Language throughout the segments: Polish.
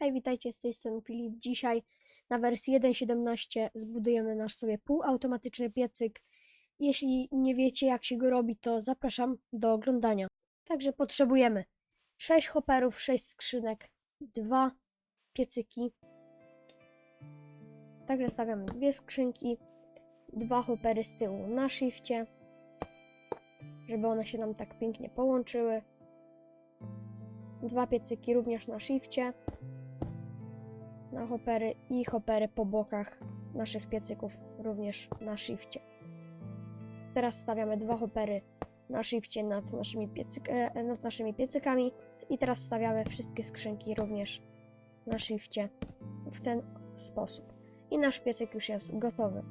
Hej, witajcie z tej strony Filip. Dzisiaj na wersji 1.17 zbudujemy nasz sobie półautomatyczny piecyk. Jeśli nie wiecie jak się go robi, to zapraszam do oglądania. Także potrzebujemy 6 hopperów, 6 skrzynek, 2 piecyki. Także stawiamy dwie skrzynki, dwa hoppery z tyłu na shifcie, żeby one się nam tak pięknie połączyły. Dwa piecyki również na shifcie na hopery i hopery po bokach naszych piecyków również na shifcie. Teraz stawiamy dwa hopery na shifcie nad naszymi, piecyk, e, nad naszymi piecykami i teraz stawiamy wszystkie skrzynki również na shifcie w ten sposób. I nasz piecyk już jest gotowy.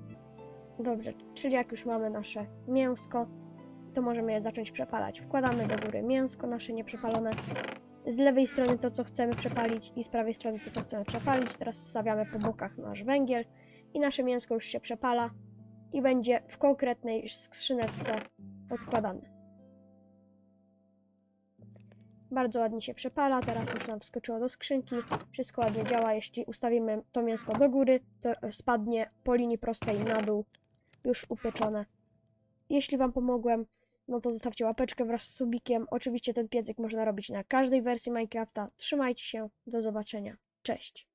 Dobrze, czyli jak już mamy nasze mięsko, to możemy je zacząć przepalać. Wkładamy do góry mięsko nasze nieprzepalone, z lewej strony to, co chcemy przepalić i z prawej strony to, co chcemy przepalić. Teraz stawiamy po bokach nasz węgiel i nasze mięsko już się przepala i będzie w konkretnej skrzyneczce odkładane. Bardzo ładnie się przepala, teraz już nam wskoczyło do skrzynki. Wszystko ładnie działa, jeśli ustawimy to mięsko do góry, to spadnie po linii prostej na dół, już upieczone. Jeśli Wam pomogłem, no to zostawcie łapeczkę wraz z subikiem. Oczywiście ten piecyk można robić na każdej wersji Minecrafta. Trzymajcie się, do zobaczenia. Cześć!